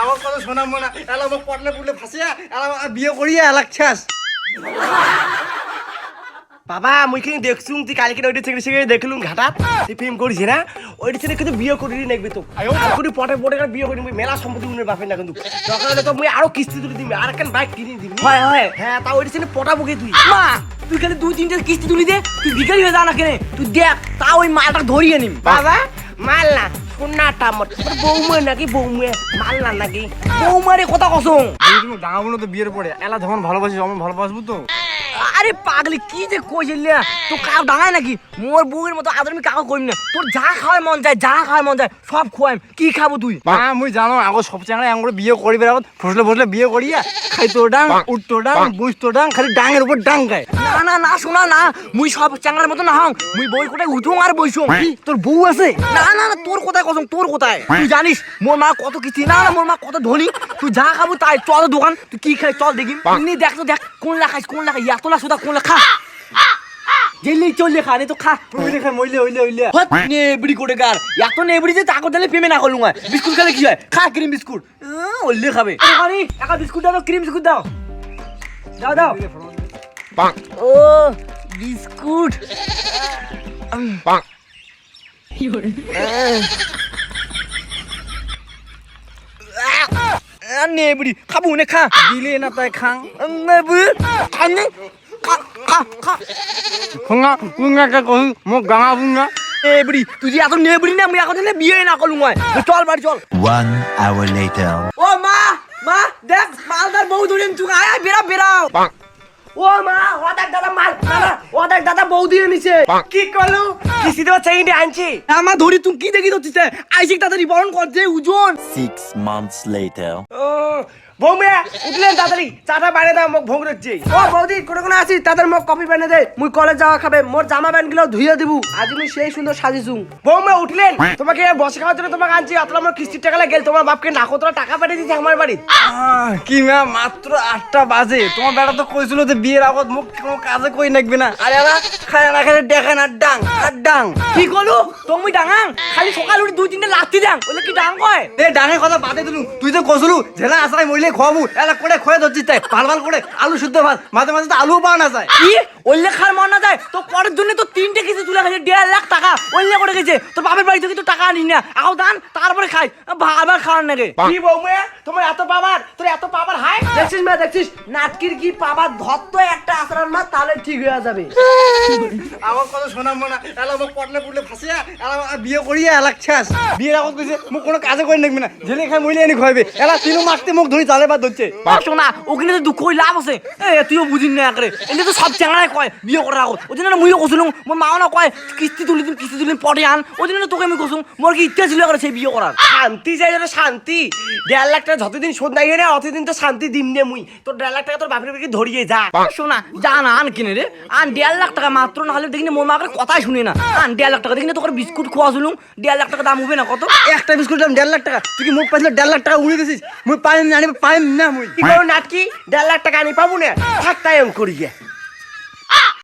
আমার কথা শোনা মনা এলা মোক পটলে পুটলে ফাঁসিয়া এলা বিয়ে করিয়া এলাক বাবা মুই কিন্তু দেখছুম তুই কালকে ওইটা থেকে সেখানে দেখলুম ঘাটাত তুই প্রেম করিস না। ওইটা ছেলে কিন্তু বিয়ে করি নেকবি তো। করি পটে পটে করে বিয়ে করি মেলা সম্পত্তি উনের বাপের না কিন্তু। দরকার হলে তো মুই আরও কিস্তি তুলে দিবি আর কেন বাইক কিনে দিবি হয় হয়। হ্যাঁ তা ওইটা ছেলে পটাবো তুই। মা তুই খালি দুই তিনটে কিস্তি তুলি দে তুই ভিখারি হয়ে যা না কেনে তুই দেখ তা ওই মালটা ধরিয়ে নিম। বাবা মাল না। বৌমে নাকি নাকি? বৌমারে কথা কসং ডাঙাবো তো বিয়ের পরে। এলা যখন ভালোবাসিস তখন ভালোবাসবো তো? আরে পাগলি কি যে কইছিলি তো কাউ ডাঙায় নাকি? মোর বউয়ের মতো আদর আমি কাউ করিম না। তোর যা খাওয়ার মন যায় যা খাওয়ার মন যায় সব খোয়াইম। কি খাব তুই? হ্যাঁ মুই জানো আগো সব চ্যাংড়া আঙুর বিয়ে করিবে আগত ফসলে ফসলে বিয়ে করিয়া খাই তোর ডাং উঠ তোর ডাং বুঝ তোর ডাং খালি ডাঙের উপর ডাং গায়। না না না শোনা না। মুই সব চাঙ্গার মতো না হং মুই বই কোটায় উঠুং আর বইসুং। কি তোর বউ আছে? না না না তোর কোথায় কসম তোর কোথায়? তুই জানিস মোর মা কত কিস্তি না না মোর মা কত ধনী। তুই যা খাব তাই চল দোকান তুই কি খাই চল দেখি। নি দেখ তো দেখ কোন লেখাইস কোন লেখা ইয়াতলা সুদা কোন লেখা জেলি চল লেখা নে তো খা। তুই খাই মইলে হইলে হইলে। হত নেবড়ি কোটে গার এত নেবড়ি যে তাকো দিলে পেমে না করলুম বিস্কুট খেলে কি হয়? খা ক্রিম বিস্কুট। ওল্লে খাবে। আরে একা বিস্কুট দাও ক্রিম বিস্কুট দাও। দাও দাও। ও বিস্কুট। নেবড়ি খাব নে খা দিলে না তাই খাং নেবড়ি খানে খা খা খা খুঙ্গা খুঙ্গা কে কই মোক গাঙা বুঙ্গা নেবড়ি তুই যে এত নেবড়ি না মুই এখন দিলে বিয়ে না করলুম চল বাড়ি চল One hour later. ও মা মা দেখ মালদার বউ ধরে তুই আয় আয় বেরাও ও মা ও দাদা মাল দাদা ও দেখ দাদা বউ দিয়ে নিছে কি করলু কিস্তি দেওয়া চাইনি আনছি? আমার ধরি তুমি কি দেখি ধরছিস আইসিক তাড়াতাড়ি বরণ কর যে ওজন Six months later. ও বৌমে উঠলেন তাড়াতাড়ি। চাটা বাইরে দাও মোক ভোগ রাখছি ও বৌদি কোনে কোনে আছিস? তাদের মোক কফি বানিয়ে দে। মুই কলেজ যাওয়া খাবে। মোর জামা প্যান্টগুলো ধুইয়ে দিবু। আজ মুই সেই সুন্দর সাজিছুং বৌমে উঠলেন? তোমাকে বসে খাওয়ার জন্য তোমাকে আনছি। অতলা আমার কিস্তির টাকা গেল তোমার বাপকে না কতটা টাকা পাঠিয়ে দিয়েছে আমার বাড়ি কি মা মাত্র আটটা বাজে। তোমার বেটা তো কইছিল যে বিয়ের আগত মুখ কোনো কাজে কই নাকবে না। আরে খায় না খায় দেখেন আর ডাং। আর ডাং কি করলু তুমি ডাঙাং? খালি সকাল উঠে দুই তিনটা লাত্তি দাং বলে কি ডাং কয়? এ ডাঙে কথা বাদে দিলু তুই তো কসলু জেলা আসাই মইলে খাওয়াবু এলা করে খয়ে ধরছিস তাই? ভালো ভালো করে আলু শুদ্ধ ভাত মাঝে মাঝে তো আলু পাওয়া না যায় কি? ওল্লে খার মন না যায় তো পরের জন্য তো তিনটে কিছু তুলে গেছে দেড় লাখ টাকা ওল্লে করে গেছে। তোর বাপের বাড়ি থেকে তো টাকা আনিস না। আও দান তারপরে খাই। বারবার খাওয়ার নাকি কি বৌমে তোমার এত পাবার তোর এত পাবার হাই? দেখছিস মা দেখছিস? নাটকির কি পাবার ধত্ত একটা মা তাহলে ঠিক হয়ে যাবে। আমার কথা শোনা মনা এলা মোক পটলে পুটলে ফাঁসিয়া এলা বিয়ে করিয়া এলাক শেষ বিয়ের আগত কইছে মোক কোনো কাজে করে নাকবে না জেলে খাই মইলে এনে খাইবে এলা তিনও মারতে মোক ধরি জালে বাদ ধরছে। শোনা ওখানে তো দুঃখ হই লাভ আছে। এ তুইও বুঝিস না একরে। এনে তো সব চ্যাংড়ায় কয় বিয়ে করার আগত ওই জন্য মুইও কছিলাম মোর মাও না কয় কিস্তি তুলি দিন কিস্তি তুলি পটে আন। ওই জন্য তোকে আমি কছুম মোর কি ইচ্ছা ছিল সেই বিয়ে করার? শান্তি চাই যেন শান্তি। দেড় লাখ টাকা যতদিন শোধ নাই না অতদিন তো শান্তি দিম নে মুই। তোর দেড় লাখ টাকা তোর বাপের বাড়ি ধরিয়ে যা। শোনা যা না আন কিনে রে। আন দেড় লাখ টাকা মাত্র না হলে দেখি মোর মা করে কথাই শুনে না। আন দেড় লাখ টাকা দেখি তোকে বিস্কুট খোয়া শুনুম দেড় লাখ টাকা দাম হবে না কত? একটা বিস্কুট দাম দেড় লাখ টাকা তুই কি মুখ পাইছিল দেড় লাখ টাকা উড়ে গেছিস মুই পাইম না পাইম না মুই। কি করো নাটকি? দেড় লাখ টাকা আনি পাবো না? থাক তাই করি গিয়া